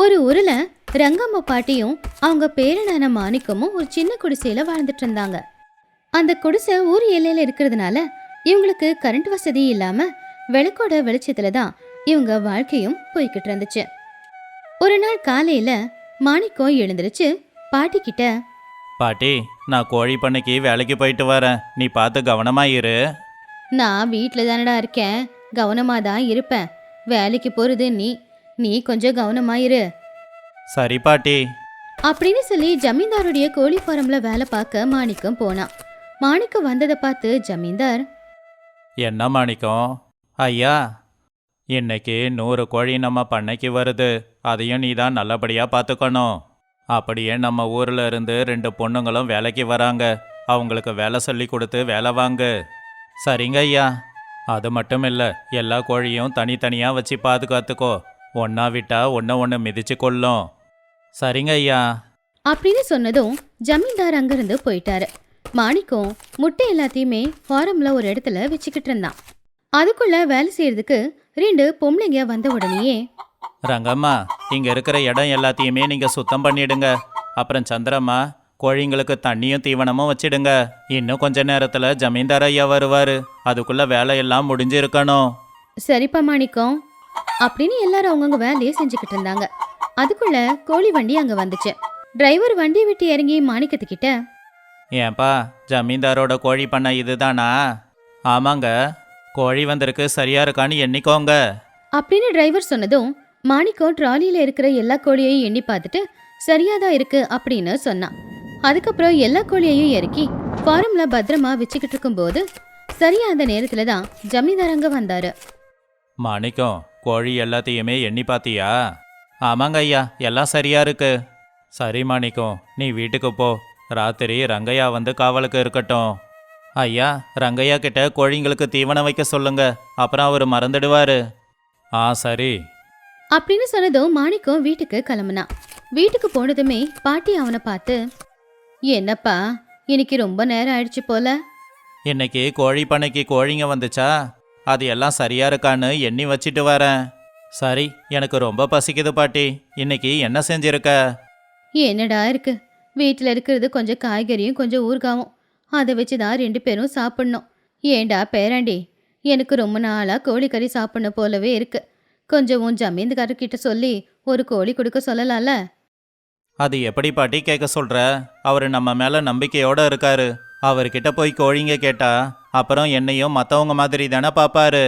ஒரு ஊர்ல ரங்கம்மா பாட்டியும் அவங்க பேரனான மாணிக்கமும் ஒரு சின்ன குடிசையில வாழ்ந்துட்டு இருந்தாங்க. அந்த குடிசை ஊர் எல்லையில இருக்கிறதுனால இவங்களுக்கு கரண்ட் வசதி இல்லாம விளக்கோட வெளிச்சத்துல தான் இவங்க வாழ்க்கையும் போய்கிட்டு இருந்துச்சு. ஒரு நாள் காலையில மாணிக்கம் எழுந்திருச்சு பாட்டி கிட்ட பாட்டி நான் கோழி பண்ணைக்கு வேலைக்கு போயிட்டு வரேன். நீ பார்த்து கவனமா இரு. நான் வீட்டில் தானடா இருக்கேன். கவனமாக தான் இருப்பேன். வேலைக்கு போகிறது நீ நீ கொஞ்சம் கவனமாயிரு சரி பாட்டி. அப்படின்னு சொல்லி ஜமீன்தாருடைய கோழி ஃபாரம்ல வேலை பார்க்க மாணிக்கம் போனான். மாணிக்கம் வந்ததை பார்த்து ஜமீன்தார். என்ன மாணிக்கம்? ஐயா இன்னைக்கு நூறு கோழி நம்ம பண்ணைக்கு வருது. அதையும் நீ தான் நல்லபடியாக பார்த்துக்கணும். அப்படியே நம்ம ஊரில் இருந்து ரெண்டு பொண்ணுங்களும் வேலைக்கு வராங்க. அவங்களுக்கு வேலை சொல்லி கொடுத்து வேலை வாங்கு. சரிங்க ஐயா. அது மட்டும் இல்லை எல்லா கோழியும் தனித்தனியாக வச்சு பாதுகாத்துக்கோ. ஒன்றா விட்டா ஒன்று ஒன்று மிதிச்சு கொள்ளும் சரிங்க ஐயா. அப்படின்னு சொன்னதும் ஜமீன்தார் அங்கிருந்து போயிட்டாரு. மாணிக்கம் முட்டை எல்லாத்தையுமே ஃபாரம்ல ஒரு இடத்துல வச்சுக்கிட்டு இருந்தான். அதுக்குள்ள வேலை செய்யறதுக்கு ரெண்டு பொம்பளைங்க வந்த உடனேயே ரங்கம்மா இங்க இருக்கிற இடம் எல்லாத்தையுமே நீங்க சுத்தம் பண்ணிடுங்க. அப்புறம் சந்திரம்மா கோழிங்களுக்கு தண்ணியும் தீவனமும் வச்சிடுங்க. இன்னும் கொஞ்ச நேரத்துல ஜமீன்தார் ஐயா வருவாரு. அதுக்குள்ள வேலையெல்லாம் முடிஞ்சிருக்கணும். சரிப்பா மாணிக்கம். அப்படின்னு எல்லாரும் அவங்கவுங்க வேலையை செஞ்சுக்கிட்டு இருந்தாங்க. அதுக்குள்ள கோழி வண்டி அங்க வந்துச்சு. டிரைவர் வண்டியை விட்டு இறங்கி மாணிக்கத்துக்கிட்ட ஏன்பா ஜமீன்தாரோட கோழி பண்ண இதுதானா? ஆமாங்க கோழி வந்திருக்கு சரியா இருக்கான்னு எண்ணிக்கோங்க. அப்படின்னு டிரைவர் சொன்னதும் மாணிக்கம் ட்ராலியில இருக்கிற எல்லா கோழியையும் எண்ணி பார்த்துட்டு சரியாதான் இருக்கு அப்படின்னு சொன்னான். அதுக்கப்புறம் எல்லா கோழியையும் இறக்கி ஃபாரம்ல பத்திரமா வச்சுக்கிட்டு இருக்கும்போது சரியா அந்த நேரத்துல தான் ஜமீன்தார் அங்க வந்தாரு. மாணிக்கம் கோழி எல்லாத்தையுமே எண்ணி பாத்தியா? ஆமாங்க ஐயா எல்லாம் சரியா இருக்கு. சரி மாணிக்கம் நீ வீட்டுக்கு போ. ராத்திரி ரங்கையா வந்து காவலுக்கு இருக்கட்டும். ஐயா ரங்கையா கிட்ட கோழிங்களுக்கு தீவனம் வைக்க சொல்லுங்க. அப்புறம் அவர் மறந்துடுவாரு. ஆ சரி. அப்படின்னு சொன்னதும் மாணிக்கம் வீட்டுக்கு கிளம்புனான் வீட்டுக்கு போனதுமே பாட்டி அவனை பார்த்து என்னப்பா இன்னைக்கு ரொம்ப நேரம் ஆயிடுச்சு போல. இன்னைக்கு கோழி பண்ணைக்கு கோழிங்க வந்துச்சா? அது எல்லாம் சரியா இருக்கான்னு எண்ணி வச்சிட்டு வரேன். சரி எனக்கு ரொம்ப பசிக்குது பாட்டி. இன்னைக்கு என்ன செஞ்சிருக்க? என்னடா இருக்கு? வீட்டில் இருக்கிறது கொஞ்சம் காய்கறியும் கொஞ்சம் ஊறுகாவும். அதை வச்சு தான் ரெண்டு பேரும் சாப்பிடணும். ஏண்டா பேராண்டி? எனக்கு ரொம்ப நாளாக கோழிக்கறி சாப்பிடணும் போலவே இருக்கு. கொஞ்சம் உன் ஜமீன்தார்கிட்ட சொல்லி ஒரு கோழி கொடுக்க சொல்லலாம்ல? அது எப்படி பாட்டி கேட்க சொல்ற? அவர் நம்ம மேல நம்பிக்கையோட இருக்காரு. அவர்கிட்ட போய் கோழிங்க கேட்டா அப்புறம் என்னையும் மத்தவங்க மாதிரி தானே பாப்பாரு?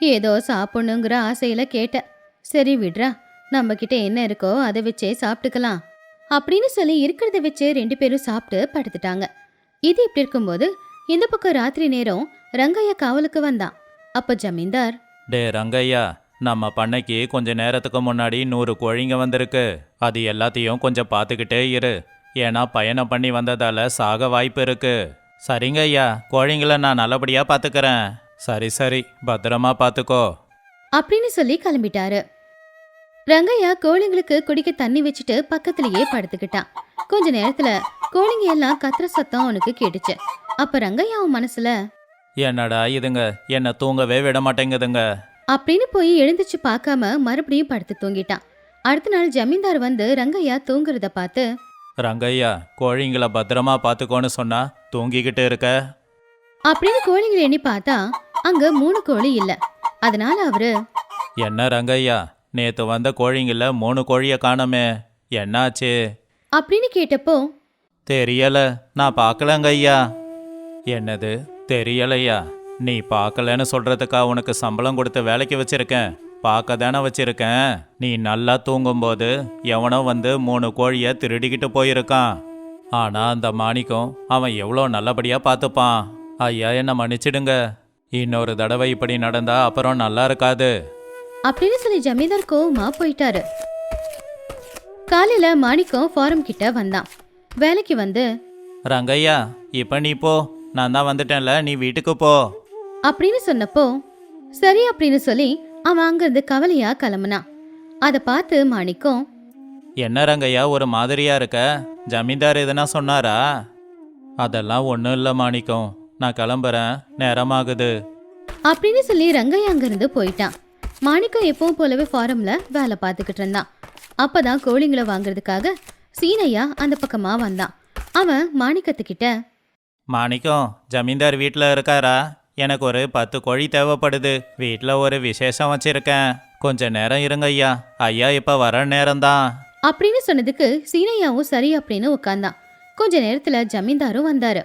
ஏதோ சாப்பிடணுங்கிற ஆசையில கேட்டேன் சரி விட்றா நம்ம கிட்ட என்ன இருக்கோ அதை வச்சே சாப்பிட்டுக்கலாம். அப்படின்னு சொல்லி இருக்கிறத வச்சு ரெண்டு பேரும் சாப்பிட்டு படுத்துட்டாங்க. இது இப்படி இருக்கும்போது இந்த பக்கம் ராத்திரி நேரம் ரங்கையா காவலுக்கு வந்தான். அப்ப ஜமீன்தார் டே ரங்கையா நம்ம பண்ணைக்கு கொஞ்ச நேரத்துக்கு முன்னாடி நூறு கோழிங்க வந்திருக்கு. அது எல்லாத்தையும் கொஞ்சம் பார்த்துக்கிட்டே இரு. ஏன்னா பயணம் பண்ணி வந்ததால சாக வாய்ப்பு இருக்கு. சரிங்க ஐயா கோழிங்களை நான் நல்லபடியா பார்த்துக்கறேன் சரி சரி பத்திரமா பார்த்துக்கோ அப்படின்னு சொல்லி கிளம்பிட்டாரு. ரங்கையா கோழிங்களுக்கு குடிக்க தண்ணி வச்சுட்டு பக்கத்திலேயே படுத்துக்கிட்டான் கொஞ்ச நேரத்துல கோழிங்க எல்லாம் கத்துற சத்தம் அவனுக்கு கேட்டுச்சு. அப்ப ரங்கையா அவன் மனசுல என்னடா இதுங்க என்னை தூங்கவே விட மாட்டேங்குதுங்க. அப்படின்னு போய் எழுந்திருச்சு பார்க்காம மறுபடியும் படுத்து தூங்கிட்டான் அடுத்த நாள் ஜமீன்தார் வந்து ரங்கையா தூங்குறத பார்த்து ரங்கையா கோழிங்களை பத்திரமா பார்த்துக்கோன்னு சொன்னா தூங்கிக்கிட்டு இருக்க. அப்படின்னு கோழிங்களை எண்ணி பார்த்தா அங்க மூணு கோழி இல்ல. அதனால அவரு என்ன ரங்கையா நேத்து வந்த கோழிங்கள மூணு கோழிய காணோமே என்னாச்சு? அப்படின்னு கேட்டப்போ தெரியல நான் பார்க்கலங்க ஐயா. என்னது தெரியலையா? நீ பார்க்கலன்னு சொல்றதுக்கா உனக்கு சம்பளம் கொடுத்து வேலைக்கு வச்சிருக்கேன். பார்க்க தானே வச்சிருக்கேன். நீ நல்லா தூங்கும்போது எவனோ வந்து மூணு கோழிய திருடிக்கிட்டு போயிருக்கான். ஆனா அந்த மாணிக்கம் அவன் எவ்வளோ நல்லபடியா பார்த்துப்பான். ஐயா என்ன மன்னிச்சிடுங்க. இன்னொரு தடவை இப்படி நடந்தா அப்புறம் நல்லா இருக்காது. அப்படின்னு சொல்லி ஜமீன்தார் கோவமா போயிட்டாரு. காலையில மாணிக்கம் ஃபாரம் கிட்ட வந்தான். வேலைக்கு வந்து ரங்கையா இப்போ நீ போ. நான் தான் வந்துட்டேன்ல நீ வீட்டுக்கு போ. அப்படின்னு சொன்னப்போ சரி அப்படின்னு சொல்லி அவன் அங்கிருந்து கவலையா கிளம்புனான். அதை பார்த்து மாணிக்கம் என்ன ரங்கையா ஒரு மாதிரியா இருக்க? ஜமீன்தார் எதுனா சொன்னாரா? அதெல்லாம் ஒன்றும் இல்லை மாணிக்கம். நான் கிளம்புறேன். நேரமாகுது. அப்படின்னு சொல்லி ரங்கையா அங்கிருந்து போயிட்டான். மாணிக்கம் எப்பவும் போலவே ஃபாரம்ல வேலை பார்த்துக்கிட்டு இருந்தான். அப்பதான் கோழிங்களை வாங்குறதுக்காக சீனையா அந்த பக்கமா வந்தான். அவன் மாணிக்கத்துக்கிட்ட மாணிக்கம் ஜமீன்தார் வீட்டில் இருக்காரா? எனக்கு ஒரு பத்து கோழி தேவைப்படுது. வீட்டில் ஒரு விசேஷம் வச்சிருக்கேன். கொஞ்ச நேரம் இருங்க ஐயா. ஐயா இப்போ வர நேரம்தான். அப்படின்னு சொன்னதுக்கு சீனையாவும் சரி அப்படின்னு உட்கார்ந்தான். கொஞ்ச நேரத்துல ஜமீன்தாரும் வந்தாரு.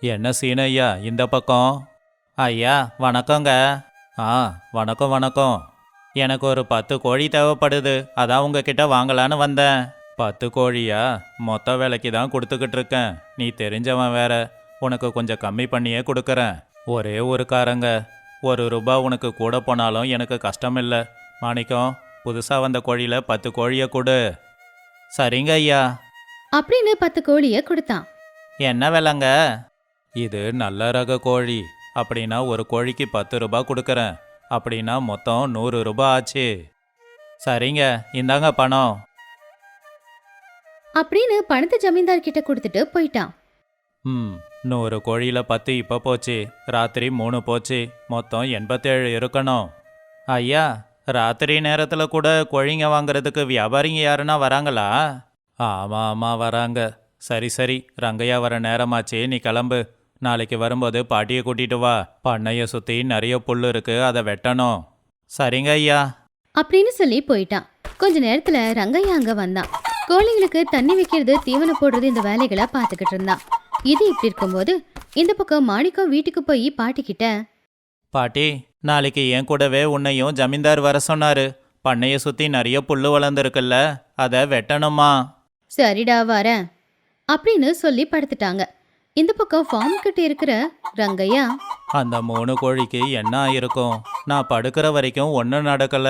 என்ன சீனையா இந்த பக்கம்? ஐயா வணக்கங்க. ஆ வணக்கம் வணக்கம். எனக்கு ஒரு பத்து கோழி தேவைப்படுது. அதான் உங்ககிட்ட வாங்கலான்னு வந்தேன். பத்து கோழியா? மொத்த விலைக்கு தான் கொடுத்துக்கிட்டு இருக்கேன். நீ தெரிஞ்சவன் வேற. உனக்கு கொஞ்சம் கம்மி பண்ணியே கொடுக்குறேன். ஒரே ஒரு காரங்க. ஒரு ரூபா உனக்கு கூட போனாலும் எனக்கு கஷ்டம் இல்லை மாணிக்கம் புதுசாக வந்த கோழியில் பத்து கோழியை கொடு. சரிங்க ஐயா. அப்படின்னு பத்து கோழிய கொடுத்தான். என்ன விலைங்க? இது நல்ல ரக கோழி. அப்படின்னா ஒரு கோழிக்கு பத்து ரூபாய் கொடுக்குறேன். அப்படின்னா மொத்தம் நூறு ரூபாய் ஆச்சு. சரிங்க இந்தாங்க பணம். அப்படின்னு பணத்தை ஜமீன்தார் கிட்ட கொடுத்துட்டு போயிட்டான். ம். நூறு கோழியில் பத்து இப்போ போச்சு. ராத்திரி மூணு போச்சு. மொத்தம் எண்பத்தேழு இருக்கணும். ஐயா ராத்திரி நேரத்தில் கூட கோழிங்க வாங்குறதுக்கு வியாபாரிங்க யாருன்னா வராங்களா? ஆமாம் ஆமாம் வராங்க. சரி சரி ரங்கையா வர நேரமாச்சு. நீ கிளம்பு. நாளைக்கு வரும்போது பாட்டியை கூட்டிட்டு வா. பண்ணையை சுற்றி நிறைய புல் இருக்கு. அதை வெட்டணும். சரிங்க ஐயா. அப்படின்னு சொல்லி போயிட்டான். கொஞ்ச நேரத்துல ரங்கையா அங்க வந்தான். கோழிங்களுக்கு தண்ணி வைக்கிறது தீவனம் போடுறது இந்த வேலைகளை பார்த்துக்கிட்டு இருந்தான். இது இப்படி இருக்கும்போது இந்த பக்கம் மாணிக்கம் வீட்டுக்கு போய் பாட்டிக்கிட்ட பாட்டி நாளைக்கு என் கூடவே உன்னையும் ஜமீன்தார் வர சொன்னாரு. பண்ணையை சுற்றி நிறைய புல்லு வளர்ந்துருக்குல்ல அதை வெட்டணுமா? சரிடா வரேன் அப்படின்னு சொல்லி படுத்துட்டாங்க. இந்த பக்கம் ஃபார்ம் கிட்ட இருக்கிற ரங்கையா அந்த மூணு கோழிக்கு என்ன ஆயிருக்கும்? நான் படுக்கிற வரைக்கும் ஒன்றும் நடக்கல.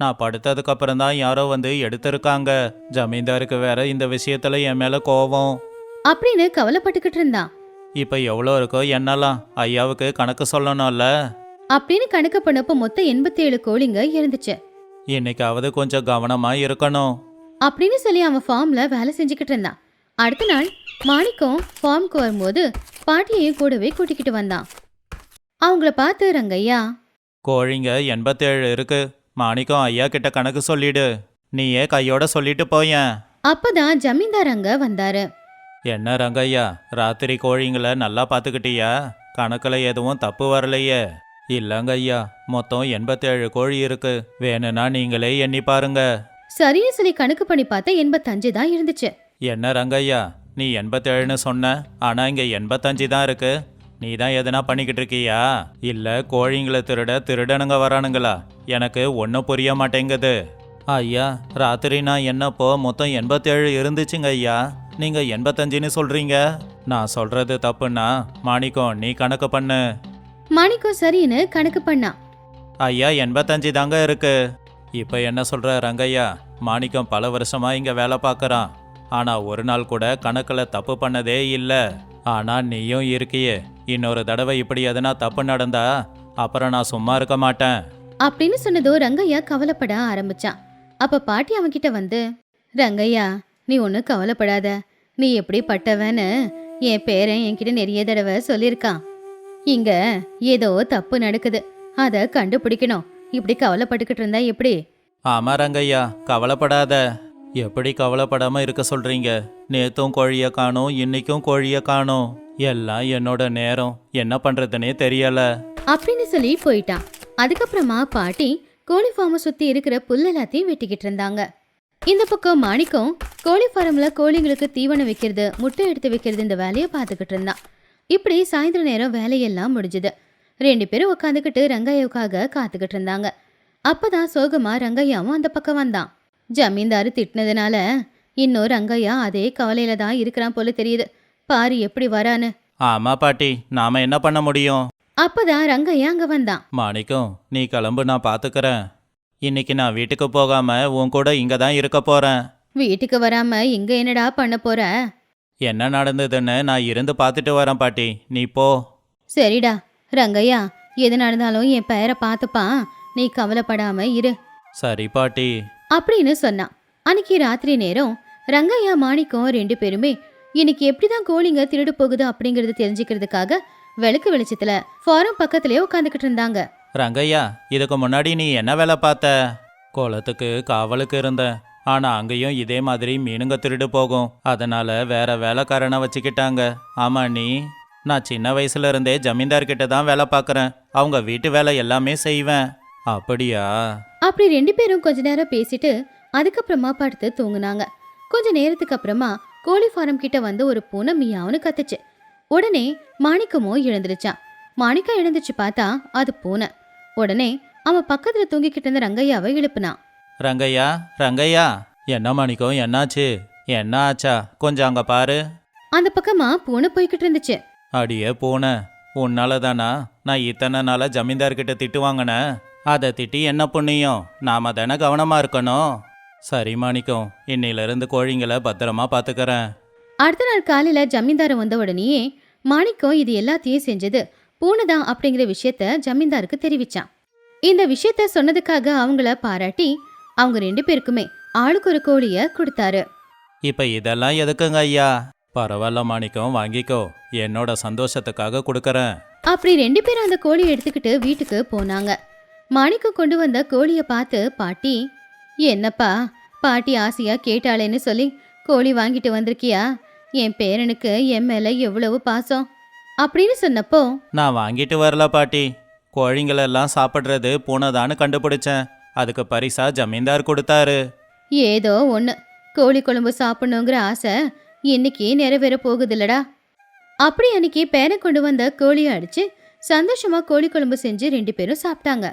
நான் படுத்ததுக்கு அப்புறம் தான் யாரோ வந்து எடுத்திருக்காங்க. ஜமீன்தாருக்கு வேற இந்த விஷயத்துல என் மேல கோவம். அப்படின்னு கவலைப்பட்டுக்கிட்டு இருந்தான் இப்போ எவ்வளோ இருக்கோ என்னலாம் ஐயாவுக்கு கணக்கு சொல்லணும்ல? அப்படின்னு கணக்கு பண்ணப்போ மொத்தம் எண்பத்தி ஏழு கோழிங்க இருந்துச்சு. இன்னைக்காவது கொஞ்சம் கவனமா இருக்கணும். அப்படின்னு சொல்லி அவன் ஃபார்ம்ல வேலை செஞ்சுக்கிட்டு இருந்தான். அடுத்த நாள் மாணிக்கம் ஃபார்முக்கு வரும்போது பாட்டியையும் கூடவே கூட்டிக்கிட்டு வந்தான். அவங்கள பார்த்து ரங்கையா கோழிங்க எண்பத்தேழு இருக்கு. மாணிக்கம் ஐயா கிட்ட கணக்கு சொல்லிடு. நீயே கையோட சொல்லிட்டு போயேன். அப்பதான் ஜமீன்தார் அங்க வந்தாரு. என்ன ரங்கையா ராத்திரி கோழிங்களை நல்லா பார்த்துக்கிட்டியா? கணக்கில் எதுவும் தப்பு வரலையே. இல்லைங்க ஐயா மொத்தம் எண்பத்தேழு கோழி இருக்கு. வேணும்னா நீங்களே எண்ணி பாருங்க. சரின்னு சொல்லி கணக்கு பண்ணி பார்த்தா எண்பத்தஞ்சு தான் இருந்துச்சு. என்ன ரங்கையா நீ எண்பத்தேழுன்னு சொன்ன ஆனா இங்க எண்பத்தஞ்சு தான் இருக்கு. நீ தான் எதனா பண்ணிக்கிட்டு இருக்கியா? இல்ல கோழிங்களை திருட திருடனுங்க வரானுங்களா? எனக்கு ஒன்றும் புரிய மாட்டேங்குது. ஐயா ராத்திரி நான் என்னப்போ மொத்தம் எண்பத்தேழு இருந்துச்சுங்க ஐயா. நீங்க எண்பத்தஞ்சுன்னு சொல்றீங்க. நான் சொல்றது தப்புன்னா மாணிக்கம் நீ கணக்கு பண்ணு. மாணிக்கம் சரின்னு கணக்கு பண்ணான் ஐயா எண்பத்தஞ்சு தாங்க இருக்கு. இப்போ என்ன சொல்ற ரங்கையா? மாணிக்கம் பல வருஷமா இங்க வேலை பார்க்கறான். ஆனா ஒரு நாள் கூட கணக்குல தப்பு பண்ணதே இல்ல. ஆனா நீயும் இருக்கியே. இன்னொரு தடவை இப்படி எதனா தப்பு நடந்தா அப்புறம் நான் சும்மா இருக்க மாட்டேன். அப்படின்னு சொன்னதோ ரங்கையா கவலைப்பட ஆரம்பிச்சான் அப்ப பாட்டி அவன்கிட்ட வந்து ரங்கையா நீ ஒன்றும் கவலைப்படாத. நீ எப்படி பட்டவன்னு என் பேரன் என்கிட்ட நிறைய தடவை சொல்லியிருக்கான். இங்க ஏதோ தப்பு நடக்குது. அதை கண்டுபிடிக்கணும். இப்படி கவலைப்பட்டுக்கிட்டு இருந்தா எப்படி? ஆமா ரங்கையா கவலைப்படாத. எப்படி கவலைப்படாம இருக்க சொல்றீங்க? நேத்தும் கோழிய காணோம் இன்னைக்கும் கோழிய காணோம். எல்லாம் என்னோட நேரம். என்ன பண்றதுனே தெரியல. அப்படின்னு சொல்லி போயிட்டான். அதுக்கப்புறமா பாட்டி கோழி ஃபார்மை சுத்தி இருக்கிற புல் எல்லாத்தையும் வெட்டிக்கிட்டு இருந்தாங்க. இந்த பக்கம் மாணிக்கம் கோழி ஃபார்ம்ல கோழிங்களுக்கு தீவனம் வைக்கிறது முட்டை எடுத்து வைக்கிறது இந்த வேலையை பார்த்துக்கிட்டு இருந்தான். இப்படி சாயந்தர நேரம் வேலையெல்லாம் முடிஞ்சுது. ரெண்டு பேரும் உட்காந்துக்கிட்டு ரங்கையாவுக்காக காத்துக்கிட்டு இருந்தாங்க. அப்பதான் சோகமா ரங்கையாவும் அந்த பக்கம் வந்தான். ஜமீன்தாரு திட்டினதுனால இன்னும் ரங்கையா அதே கவலையில தான் இருக்கிறான் போல தெரியுது. பாரு எப்படி வரான்னு. ஆமா பாட்டி நாம என்ன பண்ண முடியும்? அப்பதான் ரங்கையா அங்க வந்தான். மாணிக்கம் நீ கிளம்பு நான் பாத்துக்கறேன். இன்னைக்கு நான் வீட்டுக்கு போகாம உன் கூட இங்க தான் இருக்க போறேன். வீட்டுக்கு வராம இங்க என்னடா பண்ண போற? என்ன நடந்ததுன்னு நான் இருந்து பார்த்துட்டு வரேன் பாட்டி. நீ போ. சரிடா. ரங்கையா எது நடந்தாலும் என் பெயரை பார்த்துப்பான் நீ கவலைப்படாம இரு. சரி பாட்டி. அப்படின்னு சொன்னான் அன்னைக்கு ராத்திரி நேரம் ரங்கையா மாணிக்கம் ரெண்டு பேருமே இன்னைக்கு எப்படிதான் கோழிங்க திருடு போகுது அப்படிங்கறது தெரிஞ்சுக்கிறதுக்காக விளக்கு வெளிச்சத்துல ஃபாரம் பக்கத்திலே உட்காந்துக்கிட்டு இருந்தாங்க. ரங்கையா இதுக்கு முன்னாடி நீ என்ன வேலை பார்த்த? குளத்துக்கு காவலுக்கு இருந்த. ஆனா அங்கேயும் இதே மாதிரி மீனுங்க திருடு போகும். அதனால வேற வேலைக்காரனை வச்சுக்கிட்டாங்க. ஆமா நீ நான் சின்ன வயசுல இருந்தே ஜமீன்தார்கிட்ட தான் வேலை பார்க்கறேன். அவங்க வீட்டு வேலை எல்லாமே செய்வேன். அப்படியா? அப்படி ரெண்டு பேரும் கொஞ்ச நேரம் பேசிட்டு அதுக்கப்புறமா படுத்து தூங்குனாங்க. கொஞ்ச நேரத்துக்கு அப்புறமா கோழி ஃபார்ம் கிட்ட வந்து ஒரு பூனை மியாவுன்னு கத்துச்சு. உடனே மாணிக்கமோ எழுந்துருச்சான். மாணிக்கம் எழுந்துச்சு பார்த்தா அது பூனை. உடனே அவன் பக்கத்துல தூங்கிக்கிட்டு இருந்த ரங்கையாவை எழுப்புனான் ரங்கையா ரங்கையா என்ன மணிக்கும் என்னாச்சு? என்ன ஆச்சா? கொஞ்சம் அங்க பாரு. அந்த பக்கமா பூனை போய்கிட்டு இருந்துச்சு. அடியே பூனை உன்னால தானா நான் இத்தனை நாளா ஜமீன்தார்கிட்ட திட்டு வாங்கினேன் அதை திட்டி என்ன புண்ணியம்? நாம தானே கவனமா இருக்கணும். சரி மாணிக்கம் இன்னையிலிருந்து கோழிங்களை பத்திரமா பாத்துக்கறேன். அடுத்த நாள் காலையில ஜமீன்தார் வந்த உடனேயே மாணிக்கம் இது எல்லாத்தையும் செஞ்சது பூனைதான் அப்படிங்கிற விஷயத்த ஜமீன்தாருக்கு தெரிவிச்சான். இந்த விஷயத்த சொன்னதுக்காக அவங்கள பாராட்டி அவங்க ரெண்டு பேருக்குமே ஆளுக்கு ஒரு கோழிய கொடுத்தாரு. இப்ப இதெல்லாம் எதுக்குங்க ஐயா? பரவாயில்ல மாணிக்கம் வாங்கிக்கோ. என்னோட சந்தோஷத்துக்காக கொடுக்கறேன். அப்படி ரெண்டு பேரும் அந்த கோழியை எடுத்துக்கிட்டு வீட்டுக்கு போனாங்க. மாணிக்கம் கொண்டு வந்த கோழிய பார்த்து பாட்டி என்னப்பா? பாட்டி ஆசையா கேட்டாளேன்னு சொல்லி கோழி வாங்கிட்டு வந்திருக்கியா? என் பேரனுக்கு என் மேல எவ்வளவு பாசம்? அப்படின்னு சொன்னப்போ நான் வாங்கிட்டு வரல பாட்டி. கோழிங்களெல்லாம் சாப்பிட்றது பூனைதான்னு கண்டுபிடிச்சேன். அதுக்கு பரிசா ஜமீன்தார் கொடுத்தாரு. ஏதோ ஒன்று கோழி குழம்பு சாப்பிடணுங்கிற ஆசை இன்னைக்கு நிறைவேற போகுதுல்லடா. அப்படி அன்னைக்கு பேனை கொண்டு வந்த கோழியை அடிச்சு சந்தோஷமா கோழி குழம்பு செஞ்சு ரெண்டு பேரும் சாப்பிட்டாங்க.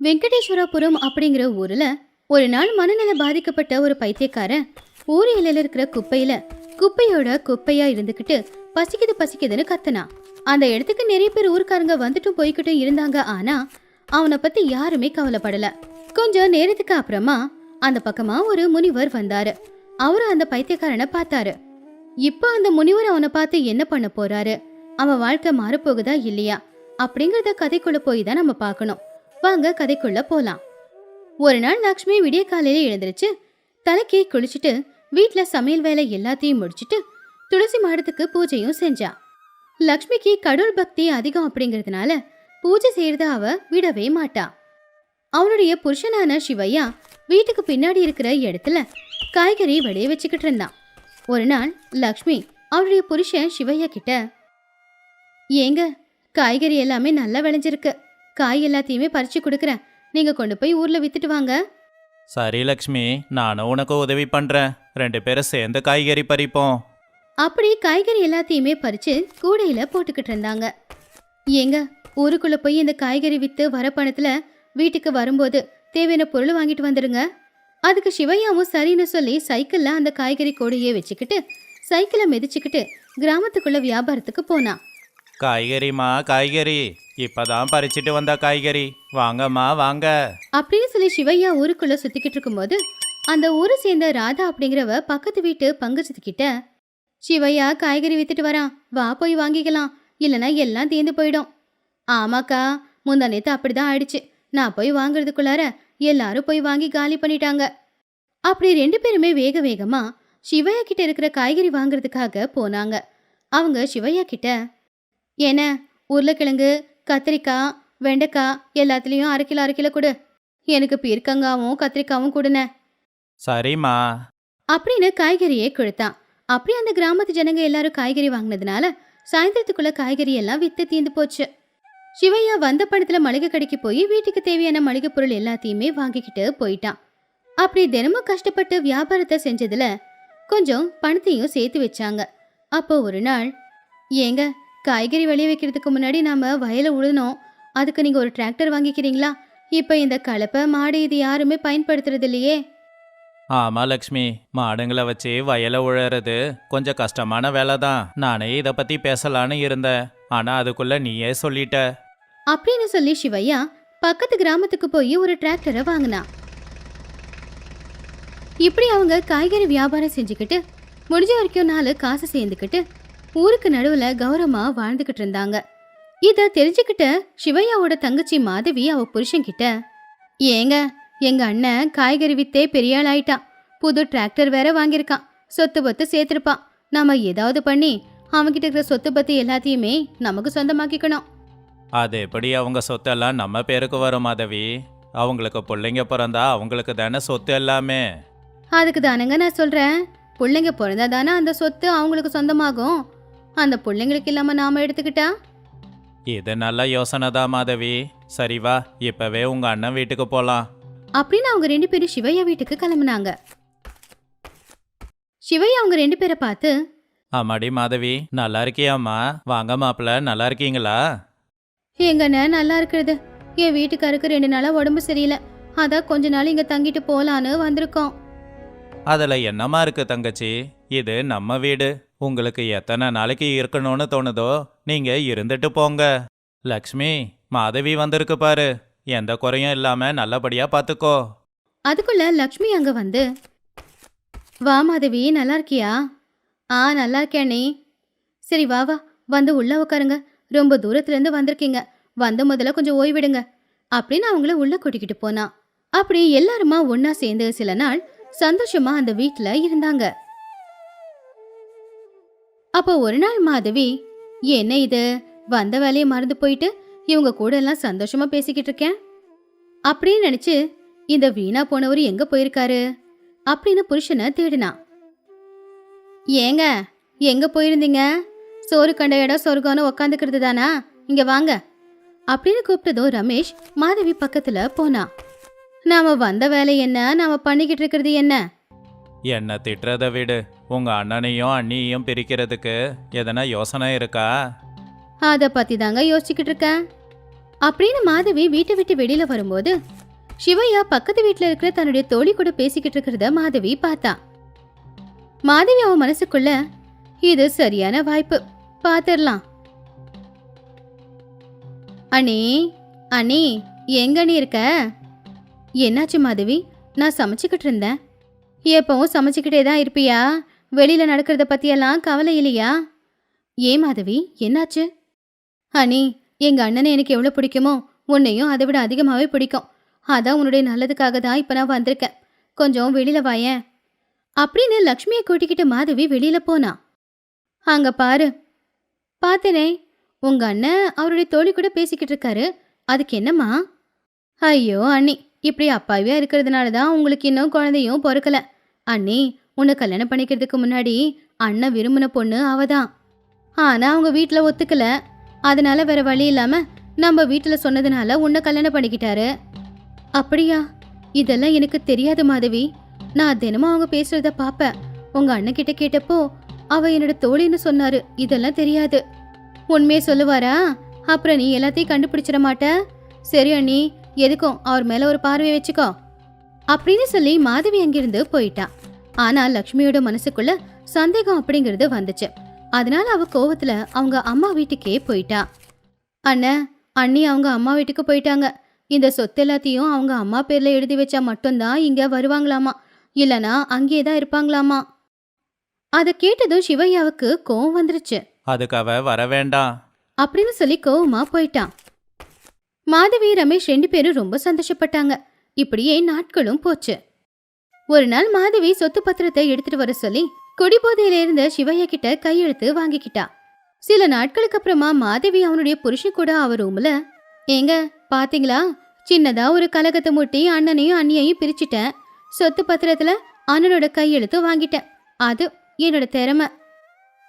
வெங்கடேஸ்வரபுரம் அப்படிங்கிற ஊர்ல ஒரு நாள் மனநல பாதிக்கப்பட்ட ஒரு பைத்தியக்காரன் ஊர் எல்லையில இருக்கிற குப்பையில குப்பையோட குப்பையா இருந்துகிட்டு பசிக்குது பசிக்குதுன்னு கத்துனா. அந்த இடத்துக்கு நிறைய பேர் ஊர்க்காரங்க வந்துட்டும் போய்கிட்டும் இருந்தாங்க. ஆனா அவனை பத்தி யாருமே கவலைப்படல. கொஞ்சம் நேரத்துக்கு அப்புறமா அந்த பக்கமா ஒரு முனிவர் வந்தாரு. அவரு அந்த பைத்தியக்காரனை பார்த்தாரு. இப்போ அந்த முனிவர் அவனை பார்த்து என்ன பண்ண போறாரு? அவன் வாழ்க்கை மாறப்போகுதா இல்லையா? அப்படிங்கறத கதைக்குள்ள போய் தான் நம்ம பார்க்கணும். வாங்க கதைக்குள்ள போலாம். ஒரு நாள் லக்ஷ்மி விடிய காலையில எழுந்துருச்சு தலைக்கு குளிச்சுட்டு வீட்ல சமையல் வேலை எல்லாத்தையும் முடிச்சிட்டு துளசி மாடத்துக்கு பூஜையும் செஞ்சா. லக்ஷ்மிக்கு கடவுள் பக்தி அதிகம் அப்படிங்கிறதுனால பூஜை செய்யறத அவ விடவே மாட்டா. அவனுடைய புருஷனான சிவையா வீட்டுக்கு பின்னாடி இருக்கிற இடத்துல காய்கறி விளைய வச்சுக்கிட்டு இருந்தான். ஒரு நாள் லக்ஷ்மி அவருடைய புருஷன் சிவையா கிட்ட ஏங்க காய்கறி எல்லாமே நல்லா விளைஞ்சிருக்கு. காய் எல்லாத்தையுமே பறிச்சு கொடுக்குறேன். நீங்க கொண்டு போய் ஊர்ல வித்துட்டு வாங்க. சரி லக்ஷ்மி நானும் உனக்கு உதவி பண்றேன். ரெண்டு பேரும் சேர்ந்து காய்கறி பறிப்போம். அப்படி காய்கறி எல்லாத்தையுமே பறிச்சு கூடையில போட்டுக்கிட்டு இருந்தாங்க. ஏங்க ஊருக்குள்ள போய் இந்த காய்கறி வித்து வர பணத்துல வீட்டுக்கு வரும்போது தேவையான பொருள் வாங்கிட்டு வந்துடுங்க. அதுக்கு சிவையாவும் சரின்னு சொல்லி சைக்கிள்ல அந்த காய்கறி கூடையே வச்சுக்கிட்டு சைக்கிளை மிதிச்சுக்கிட்டு கிராமத்துக்குள்ள வியாபாரத்துக்கு போனான் காய்கறிமா காய்கறி. இப்பதான் பறிச்சிட்டு வந்த காய்கறி. வாங்கம்மா வாங்க. அப்படின்னு சொல்லி சிவையா ஊருக்குள்ள சுத்திக்கிட்டு இருக்கும்போது அந்த ஊரை சேர்ந்த ராதா அப்படிங்கிறவ பக்கத்து வீட்டு பங்குச்சது கிட்ட சிவையா காய்கறி வித்துட்டு வரான் வா போய் வாங்கிக்கலாம். இல்லைன்னா எல்லாம் தீர்ந்து போயிடும். ஆமாக்கா முந்தா நேத்து அப்படிதான் ஆயிடுச்சு. நான் போய் வாங்குறதுக்குள்ளார எல்லாரும் போய் வாங்கி காலி பண்ணிட்டாங்க. அப்படி ரெண்டு பேருமே வேக வேகமா சிவையா கிட்ட இருக்கிற காய்கறி வாங்குறதுக்காக போனாங்க. அவங்க சிவையா கிட்ட என்ன உருளைக்கிழங்கு கத்திரிக்காய் வெண்டைக்காய் எல்லாத்துலேயும் அரை கிலோ அரை கிலோ கொடு. எனக்கு பீர்க்கங்காவும் கத்திரிக்காவும் கொடுனே சரிம்மா. அப்படின்னு காய்கறியே கொடுத்தான். அப்படி அந்த கிராமத்து ஜனங்க எல்லாரும் காய்கறி வாங்கினதுனால சாயந்தரத்துக்குள்ள காய்கறி எல்லாம் வித்து தீந்து போச்சு. சிவையா வந்த பணத்துல மளிகை கடைக்கு போய் வீட்டுக்கு தேவையான மளிகை பொருள் எல்லாத்தையுமே வாங்கிக்கிட்டு போயிட்டான். அப்படி தினமும் கஷ்டப்பட்டு வியாபாரத்தை செஞ்சதுல கொஞ்சம் பணத்தையும் சேர்த்து வச்சாங்க. அப்போ ஒரு நாள் ஏங்க காய்கறி விளைய வைக்கிறதுக்கு முன்னாடி நாம வயல உழுனோம் அதுக்கு நீங்க ஒரு டிராக்டர் வாங்கிக்கிறீங்களா? இப்போ இந்த கலப்பை மாடு இது யாருமே பயன்படுத்துறது இல்லையே. ஆமா லக்ஷ்மி. மாடுங்களை வச்சு வயலை உழறது கொஞ்சம் கஷ்டமான வேலை தான் நானே இதை பத்தி பேசலான்னு இருந்தேன். ஆனா அதுக்குள்ள நீயே சொல்லிட்ட. அப்படின்னு சொல்லி சிவையா பக்கத்து கிராமத்துக்கு போய் ஒரு டிராக்டரை வாங்கினான் இப்படி அவங்க காய்கறி வியாபாரம் செஞ்சுக்கிட்டு முடிஞ்ச வரைக்கும் நாலு காசு சேர்ந்துக்கிட்டு ஊருக்கு நடுவில் கௌரவமாக வாழ்ந்துக்கிட்டு இருந்தாங்க. இதை தெரிஞ்சுக்கிட்ட சிவையாவோட தங்கச்சி மாதவி அவ புருஷன்கிட்ட ஏங்க எங்க அண்ணன் காய்கறி வித்தே பெரிய ஆள் ஆயிட்டான் புது டிராக்டர் வேற வாங்கியிருக்கான். சொத்து பத்து சேர்த்திருப்பான். நாம ஏதாவது பண்ணி அவன்கிட்ட இருக்கிற சொத்து பத்து எல்லாத்தையுமே நமக்கு சொந்தமாக்கிக்கணும். அது எப்படி அவங்க சொத்தெல்லாம் நம்ம பேருக்கு வரும் மாதவி? அவங்களுக்கு பிள்ளைங்க பிறந்தா அவங்களுக்கு தானே சொத்து எல்லாமே. அதுக்கு தானங்க நான் சொல்றேன். பிள்ளைங்க பிறந்தா தானே அந்த சொத்து அவங்களுக்கு சொந்தமாகும். அந்த பிள்ளைங்களுக்கு இல்லாம நாம எடுத்துக்கிட்டா? இது நல்ல யோசனை தான் மாதவி. சரி வா இப்பவே உங்க அண்ணன் வீட்டுக்கு போலாம். அப்படின்னு அவங்க ரெண்டு பேரும் சிவையா வீட்டுக்கு கிளம்புனாங்க. சிவையா அவங்க ரெண்டு பேரை பார்த்து ஆமாடி மாதவி நல்லா இருக்கியாம்மா? வாங்க மாப்பிள்ள நல்லா இருக்கீங்களா? எங்கண்ணே நல்லா இருக்கிறது. என் வீட்டுக்காருக்கு ரெண்டு நாளா உடம்பு சரியில்லை. அதான் கொஞ்ச நாள் இங்க தங்கிட்டு போலான்னு வந்திருக்கோம். அதுல என்னமா இருக்கு தங்கச்சி? இது நம்ம வீடு. உங்களுக்கு எத்தனை நாளைக்கு இருக்கணும்னு தோணுதோ நீங்க இருந்துட்டு போங்க. லக்ஷ்மி மாதவி வந்திருக்கு பாரு. எந்த குறையும் இல்லாம நல்லபடியா பாத்துக்கோ. அதுக்குள்ள லக்ஷ்மி அங்க வந்து வா மாதவி நல்லா இருக்கியா? ஆ நல்லா இருக்கேன் நீ சரி வா வா வந்து உள்ள உட்காருங்க ரொம்ப தூரத்துலேருந்து வந்திருக்கீங்க. வந்த முதல்ல கொஞ்சம் ஓய்விடுங்க. அப்படின்னு அவங்கள உள்ள கூட்டிக்கிட்டு போனான் அப்படி எல்லாருமா ஒன்னா சேர்ந்து சில நாள் சந்தோஷமா அந்த வீட்ல இருந்தாங்க. அப்போ ஒரு நாள் மாதவி என்ன இது? வந்த வேலையை மறந்து போயிட்டு இவங்க கூட எல்லாம் சந்தோஷமா பேசிக்கிட்டு இருக்கேன். அப்படின்னு நினைச்சு இந்த வீணா போனவர் எங்க போயிருக்காரு? அப்படின்னு புருஷனை தேடினா. ஏங்க எங்க போயிருந்தீங்க? சோறு கண்ட இடம் சொர்க்கம்னு உக்காந்துக்கிறது தானா? இங்க வாங்க. அப்படின்னு கூப்பிட்டதும் ரமேஷ் மாதவி பக்கத்துல போனா. நாம வந்த வேலை என்ன? நாம பண்ணிக்கிட்டு இருக்கிறது என்ன? என்ன திட்டுறத விடு. உங்க அண்ணனையும் அண்ணியையும் பிரிக்கிறதுக்கு எதனா யோசனை இருக்கா? அதை பற்றி தாங்க யோசிச்சுக்கிட்டு இருக்கேன் அப்படின்னு மாதவி வீட்டை விட்டு வெளியில் வரும்போது சிவையா பக்கத்து வீட்டில் இருக்கிற தன்னுடைய தோழி கூட பேசிக்கிட்டு இருக்கிறத மாதவி பார்த்தா. மாதவி அவன் மனசுக்குள்ள இது சரியான வாய்ப்பு பார்த்துடலாம் அண்ணே அண்ணே எங்க நீ இருக்க? என்னாச்சு மாதவி? நான் சமைச்சுக்கிட்டு இருந்தேன். எப்பவும் சமைச்சுக்கிட்டே தான் இருப்பியா? வெளியில் நடக்கிறத பற்றியெல்லாம் கவலை இல்லையா? ஏன் மாதவி என்னாச்சு? ஹனி எங்க அண்ணனை எனக்கு எவ்வளோ பிடிக்குமோ உன்னையும் அதை விட அதிகமாகவே பிடிக்கும். அதான் உன்னுடைய நல்லதுக்காக தான் இப்போ நான் வந்திருக்கேன். கொஞ்சம் வெளியில வாயேன் அப்படின்னு லக்ஷ்மியை கூட்டிக்கிட்டு மாதவி வெளியில போனா. அங்க பாரு. பார்த்தனே உங்க அண்ணன் அவருடைய தோழி கூட பேசிக்கிட்டு இருக்காரு. அதுக்கு என்னம்மா? ஐயோ அண்ணி இப்படி அப்பாவியா இருக்கிறதுனால தான் உங்களுக்கு இன்னும் குழந்தையும் பிறக்கல. அண்ணி உன்னை கல்யாணம் பண்ணிக்கிறதுக்கு முன்னாடி அண்ணன் விரும்பின பொண்ணு அவதான். ஆனா அவங்க வீட்டில் ஒத்துக்கல. அதனால வேற வழி இல்லாம நம்ம வீட்டில் சொன்னதுனால உன்னை கல்யாணம் பண்ணிக்கிட்டாரு. அப்படியா? இதெல்லாம் எனக்கு தெரியாது மாதவி. நான் தினமும் அவங்க பேசுறத பாப்பேன். உங்க அண்ணன் கிட்ட கேட்டப்போ அவ என்னோட தோழின்னு சொன்னாரு. இதெல்லாம் தெரியாது. உண்மையை சொல்லுவாரா? அப்புறம் நீ எல்லாத்தையும் கண்டுபிடிச்சிட மாட்ட? சரி அண்ணி எதுக்கும்? அவர் மேல ஒரு பார்வையை வச்சுக்கோ. அப்படின்னு சொல்லி மாதவி அங்கிருந்து போயிட்டா. ஆனா லக்ஷ்மியோட மனசுக்குள்ள சந்தேகம் அப்படிங்கிறது வந்துச்சு. அதனால அவ கோவத்துல அவங்க அம்மா வீட்டுக்கே போயிட்டா. அண்ணன் அண்ணி அவங்க அம்மா வீட்டுக்கு போயிட்டாங்க. இந்த சொத்து எல்லாத்தையும் அவங்க அம்மா பேர்ல எழுதி வச்சா மட்டும்தான் இங்க வருவாங்களாமா? இல்லனா அங்கேயே தான் இருப்பாங்களாமா? அதை கேட்டதும் சிவையாவுக்கு கோவம் வந்துருச்சு. அதுக்கு அவ வர வேண்டாம். அப்படின்னு சொல்லி கோவமா போயிட்டான் மாதவி ரமேஷ் ரெண்டு பேரும் ரொம்ப சந்தோஷப்பட்டாங்க. இப்படியே நாட்களும் போச்சு. ஒரு நாள் மாதவி சொத்து பத்திரத்தை எடுத்துட்டு வர சொல்லி குடிபோதையில இருந்த சிவையா கிட்ட கையெழுத்து வாங்கிக்கிட்டா. சில நாட்களுக்கு அப்புறமா மாதவி அவனுடைய புருஷன் கூட அவ ரூம்ல. ஏங்க பாத்தீங்களா? சின்னதா ஒரு கலகத்தை முட்டி அண்ணனையும் அண்ணியையும் பிரிச்சுட்டேன். சொத்து பத்திரத்துல அண்ணனோட கையெழுத்து வாங்கிட்டேன். அது என்னோட திறமை.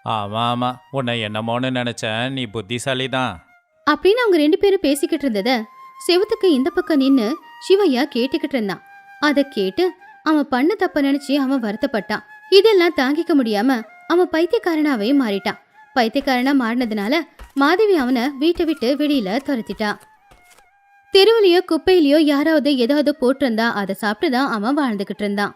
ஆமா ஆமா. உன்னை என்னமோன்னு நினைச்சேன். நீ புத்திசாலி தான் அப்படின்னு அவங்க ரெண்டு பேரும் பேசிக்கிட்டு இருந்தத செவுத்துக்கு இந்த பக்கம் நின்னு சிவையா கேட்டுக்கிட்டு இருந்தான். அதை கேட்டு அவன் பண்ண தப்ப நினைச்சு அவன் வருத்தப்பட்டான். இதெல்லாம் தாங்கிக்க முடியாம அவன் பைத்தியக்காரனாவே மாறிட்டான். பைத்தியக்காரனா மாறினதுனால மாதவி அவனை வீட்டை விட்டு வெளியில துரத்திட்டா. தெருவுலயோ குப்பையிலயோ யாராவது ஏதாவது போட்டிருந்தா அதை சாப்பிட்டுதான் அவன் வாழ்ந்துகிட்டு இருந்தான்.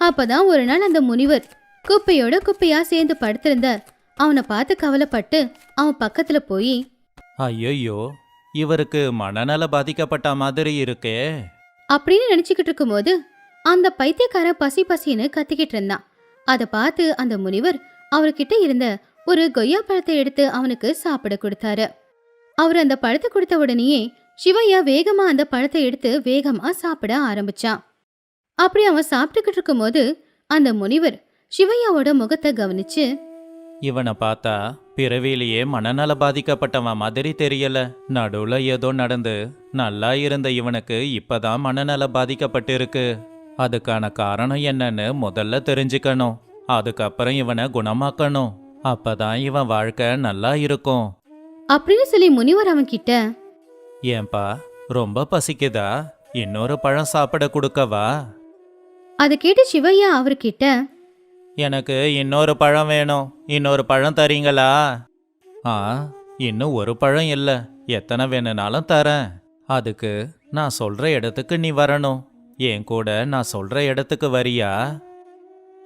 அப்பதான் ஒரு நாள் அந்த முனிவர் குப்பையோட குப்பையா சேர்ந்து படுத்திருந்த அவனை பார்த்து கவலைப்பட்டு அவன் பக்கத்துல போய் ஐயோ இவருக்கு மனநல பாதிக்கப்பட்ட மாதிரி இருக்கே. அப்படின்னு நினைச்சுக்கிட்டு இருக்கும்போது அந்த பைத்தியக்காரன் பசி பசின்னு கத்திக்கிட்டு இருந்தான். அதை பார்த்து அந்த முனிவர் அவர்கிட்ட இருந்த ஒரு கொய்யா பழத்தை எடுத்து அவனுக்கு சாப்பிட கொடுத்தாரு. அவர் அந்த பழத்தை கொடுத்த உடனேயே சிவையா வேகமா அந்த பழத்தை எடுத்து வேகமா சாப்பிட ஆரம்பிச்சான். அப்படி அவன் சாப்பிட்டுக்கிட்டு இருக்கும்போது அந்த முனிவர் சிவையாவோட முகத்தை கவனிச்சு இவனை பார்த்தா பிறவிலேயே மனநல பாதிக்கப்பட்டவன் மாதிரி தெரியல. நடுவுல ஏதோ நடந்து நல்லா இருந்த இவனுக்கு இப்பதான் மனநல பாதிக்கப்பட்டு இருக்கு அதுக்கான காரணம் என்னன்னு முதல்ல தெரிஞ்சுக்கணும். அதுக்கப்புறம் இவனை குணமாக்கணும். அப்பதான் இவன் வாழ்க்கை நல்லா இருக்கும். அப்படின்னு சொல்லி முனிவர் அவன் கிட்ட ஏன்பா ரொம்ப பசிக்குதா? இன்னொரு பழம் சாப்பிட கொடுக்கவா? அதை கேட்டு சிவையா அவர்கிட்ட எனக்கு இன்னொரு பழம் வேணும். இன்னொரு பழம் தரீங்களா? ஆ இன்னும் ஒரு பழம் இல்லை. எத்தனை வேணும்னாலும் தரேன். அதுக்கு நான் சொல்ற இடத்துக்கு நீ வரணும். என் கூட நான் சொல்ற இடத்துக்கு வரியா?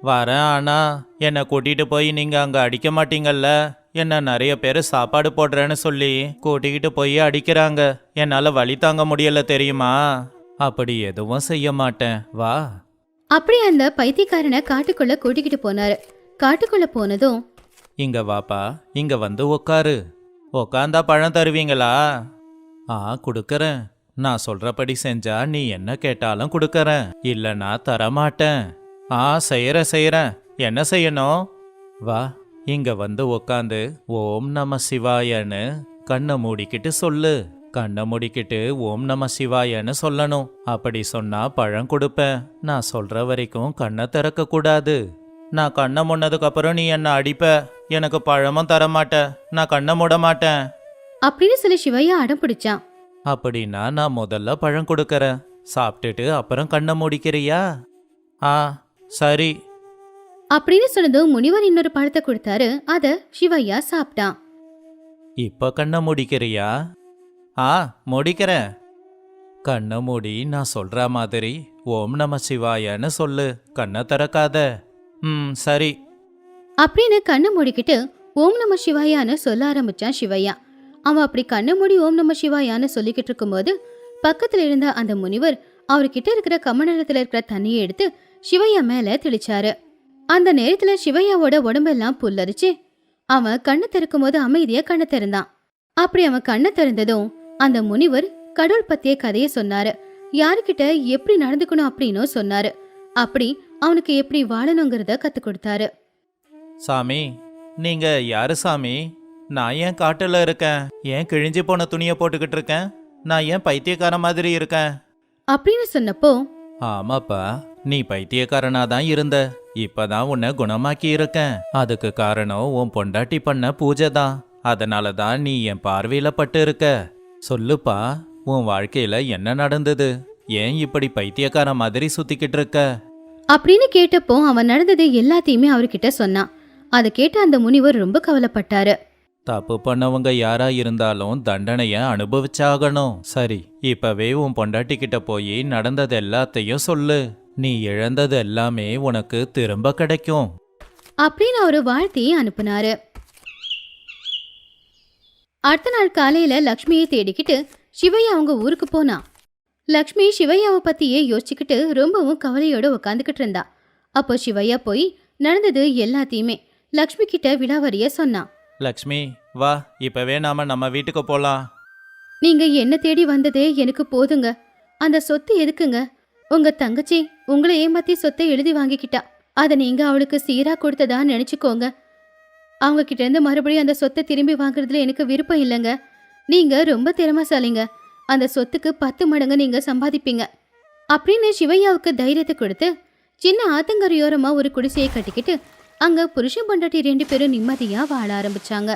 வரேன் ஆனா என்னை கூட்டிட்டு போய் நீங்க அங்க அடிக்க மாட்டீங்கல்ல? என்ன நிறைய பேர் சாப்பாடு போடுறேன்னு சொல்லி கூட்டிக்கிட்டு போய் அடிக்கிறாங்க. என்னால வழி தாங்க முடியல தெரியுமா? அப்படி எதுவும் செய்ய மாட்டேன். வா. அப்படி அந்த பைத்தியக்காரனை காட்டுக்குள்ள கூட்டிக்கிட்டு போனாரு. காட்டுக்குள்ள போனதும் இங்க வாப்பா இங்க வந்து உக்காரு. உக்காந்தா பழம் தருவீங்களா? ஆ கொடுக்கறேன். நான் சொல்றபடி செஞ்சா நீ என்ன கேட்டாலும் கொடுக்கறேன். இல்லனா தரமாட்டேன். ஆ செய்யற செய்யறேன் என்ன செய்யணும்? வா இங்க வந்து உக்காந்து ஓம் நம சிவாயன்னு கண்ணை மூடிக்கிட்டு சொல்லு. கண்ணை மூடிக்கிட்டு ஓம் நம சிவாயன்னு சொல்லணும். அப்படி சொன்னா பழம் கொடுப்பேன். நான் சொல்ற வரைக்கும் கண்ணை திறக்க கூடாது. நான் கண்ணை முன்னதுக்கு அப்புறம் நீ என்ன அடிப்ப? எனக்கு பழமும் தர மாட்ட நான் கண்ணை மூட மாட்டேன் அப்படின்னு சொல்லி சிவையா அடம் பிடிச்சான். அப்படின்னா நான் முதல்ல பழம் கொடுக்கறேன். சாப்பிட்டுட்டு அப்புறம் கண்ணை மூடிக்கிறியா? ஆ சரி. அப்படின்னு சொன்னதும் முனிவர் இன்னொரு பழத்தை கொடுத்தாரு. அத சிவையா சாப்பிட்டான். இப்ப கண்ணை மூடிக்கிறியா? ஆ மூடிக்கிறேன். கண்ணை மூடி நான் சொல்ற மாதிரி ஓம் நம சிவாயன்னு சொல்லு. கண்ணை திறக்காத. ம் சரி. அப்படின்னு கண்ணை மூடிக்கிட்டு ஓம் நம சிவாயான்னு சொல்ல ஆரம்பிச்சான் சிவையா. அவன் அப்படி கண்ணை மூடி ஓம் நம்ம சிவாயான்னு சொல்லிக்கிட்டு இருக்கும்போது பக்கத்தில் இருந்த அந்த முனிவர் அவர்கிட்ட இருக்கிற கமநலத்தில் இருக்கிற தண்ணியை எடுத்து சிவையா மேலே தெளிச்சாரு. அந்த நேரத்தில் சிவையாவோட உடம்பெல்லாம் புல்லரிச்சு அவன் கண்ணை திறக்கும் போது அமைதியாக கண்ணை திறந்தான். அப்படி அவன் கண்ணை திறந்ததும் அந்த முனிவர் கடவுள் பத்திய கதையை சொன்னாரு. யாருக்கிட்ட எப்படி நடந்துக்கணும் அப்படின்னும் சொன்னாரு. அப்படி அவனுக்கு எப்படி வாழணுங்கிறத கத்து கொடுத்தாரு. சாமி நீங்க யாரு சாமி? நான் ஏன் காட்டுல இருக்கேன்? ஏன் கிழிஞ்சு போன துணியை போட்டுக்கிட்டு இருக்கேன்? நான் ஏன் பைத்தியக்கார மாதிரி இருக்கேன்? அப்படின்னு சொன்னப்போ ஆமாப்பா நீ பைத்தியக்காரனா தான் இருந்த. இப்பதான் உன்னை குணமாக்கி இருக்கேன். அதுக்கு காரணம் உன் பொண்டாட்டி பண்ண பூஜை தான். அதனால தான் நீ என் பார்வையில பட்டு இருக்க. சொல்லுப்பா உன் வாழ்க்கையில என்ன நடந்தது? ஏன் இப்படி பைத்தியக்கார மாதிரி சுத்திக்கிட்டு இருக்க? அப்படின்னு கேட்டப்போ அவன் நடந்தது எல்லாத்தையுமே அவர்கிட்ட சொன்னான். அதை கேட்டு அந்த முனிவர் ரொம்ப கவலைப்பட்டாரு. தப்பு பண்ணவங்க யாரா இருந்தாலும் தண்டனைய அனுபவிச்சாகணும். சரி இப்பவே உன் பொண்டாட்டி கிட்ட போய் நடந்தது எல்லாத்தையும் சொல்லு. நீ இழந்தது எல்லாமே உனக்கு திரும்ப கிடைக்கும். அப்படின்னு அவரு வாழ்த்தி அனுப்புனாரு. அடுத்த நாள் காலையில லக்ஷ்மியை தேடிக்கிட்டு சிவையா அவங்க ஊருக்கு போனா. லக்ஷ்மி சிவையாவை பத்தியே யோசிச்சுக்கிட்டு ரொம்பவும் கவலையோட உக்காந்துக்கிட்டு இருந்தா. அப்போ சிவையா போய் நடந்தது எல்லாத்தையுமே லக்ஷ்மி கிட்ட விடாவரிய சொன்னான் லக்ஷ்மி வா இப்பவே நாம நம்ம வீட்டுக்கு போலாம். நீங்க என்ன தேடி வந்ததே எனக்கு போதுங்க. அந்த சொத்து எதுக்குங்க? உங்க தங்கச்சி உங்களை ஏமாத்தி சொத்தை எழுதி வாங்கிக்கிட்டா. அதை நீங்க அவளுக்கு சீரா கொடுத்ததா நினைச்சுக்கோங்க. அவங்க கிட்ட இருந்து மறுபடியும் அந்த சொத்தை திரும்பி வாங்குறதுல எனக்கு விருப்பம் இல்லைங்க. நீங்க ரொம்ப திறமைசாலிங்க. அந்த சொத்துக்கு பத்து மடங்கு நீங்க சம்பாதிப்பீங்க. அப்படின்னு சிவையாவுக்கு தைரியத்தை கொடுத்து சின்ன ஆத்தங்கரையோரமா ஒரு குடிசையை கட்டிக்கிட்டு அங்க புருஷன் பொண்டாட்டி ரெண்டு பேரும் நிம்மதியா வாழ ஆரம்பிச்சாங்க.